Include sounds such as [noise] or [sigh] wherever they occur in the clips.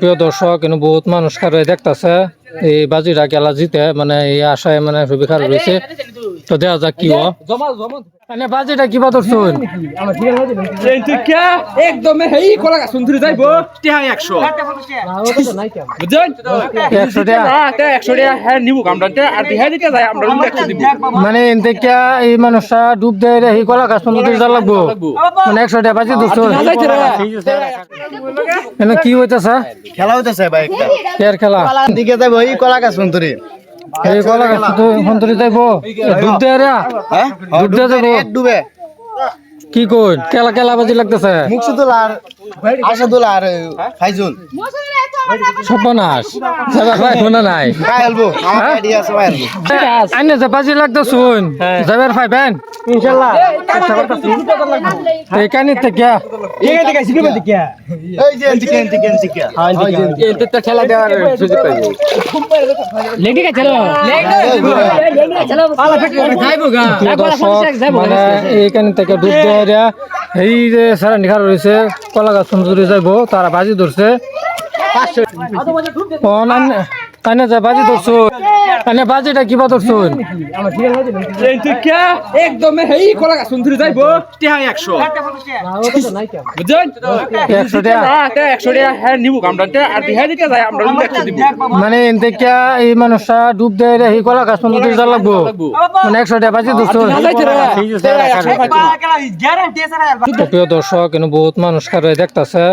প্রিয় দর্শক, কিন্তু বহুত মানুষ কারও দেখতেছে। এই বাজিরা গেলা জিতে মানে এই আশায় মানে সুবিধা রয়েছে। তো দেখা যাক কি মানে বাজিটা কিবা ধরছুন একদম হেই কলা গাছ সুন্দর যাইব। টিহা একশো। একশো টাকা একশো টাকা হ্যাঁ নিবো আমরা আর দিহা দিতে যাই আমরা মানে এনতে এই মানুষটা ডুব দেয় রে এই কলা গাছ পর্যন্ত যা লাগবো? মানে একশো টাকা বাজি ধরছুন এনে কি হইতেছে? খেলা হইতেছে ভাই খেলা? দিকে যাব এই কলা গাছ মন্তরি এই কলা গাছ তো সন্তরি যাইব। ডুব দে রে। হ্যাঁ? ডুব দে যাব ডুবে। কি কই কেলা কেলা বাজি লাগতেছে। মুকসুদুল আর আসাদুল আর ফাইজুল। সর্বনাশ যাবার ভাই শোনা নাই কাই হেলবো আমার আইডিয়া আছে ভাই হেলবো আইনে যে বাজি লাগতো শুন যাবার পাইবেন ইনশাআল্লাহ এই কানি থেকে এই যে খেলা দেওয়ার সুযোগ মানে এই যে সারা নিখার রয়েছে কলা গাছ সুন্দরী যাইব তারা বাজি ধরছে আইনে যে বাজি ধরছো আইনে বাজিটা কিবা ধরছুন? একদম হেই কলা গাছ সুন্দর যাইব। টিহা। একশো হ্যাঁ নিবো আমরা আর দিহা দিতে যাই আমরা একশো দিব। মানে এনতে কিয়া এই মানুষটা ডুব দেয় রে এই কলা গাছ পর্যন্ত যা লাগবো? মানে একশো টাকা বাজি প্রিয় দর্শক বহুত মানুষ খারে দেখতাছে।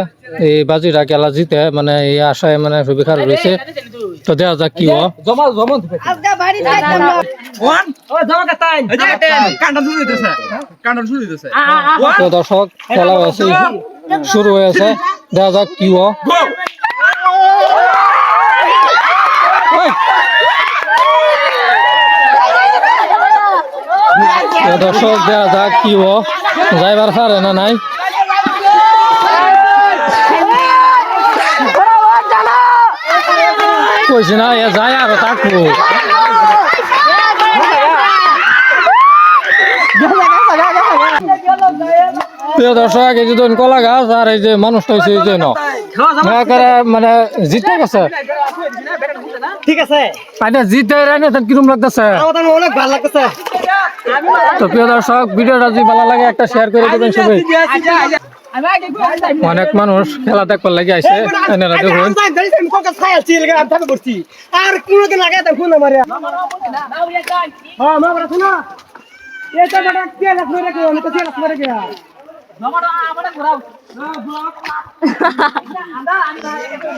এই বাজিরা খেলা জিতে মানে এই আশায় মানে খারাপ রয়েছে। তো দেখা যাক কি তো দর্শক খেলা হয়েছে। শুরু হয়েছে। দেখা যাক কি দর্শক দেখা যাক কি যাইবার পারে না নাই। কইছে না এ যায় আর থাকব প্রিয় দর্শক এই যে কলা গাছ আর এই যে মানুষটা হয়েছে এই মানে জিতে গেছে? ঠিক আছে। জিতে রাইনে কিরম লাগতেছে? অনেক ভালো লাগতেছে। তো প্রিয় দর্শক ভিডিওটা যদি ভালো লাগে একটা শেয়ার করে দেবেন সবাই। অনেক মানুষ খেলা দেখবার লাগে আসে এনারা দেখুন আর কোনদিন আগে দেখুন আমার হ্যাঁ [laughs]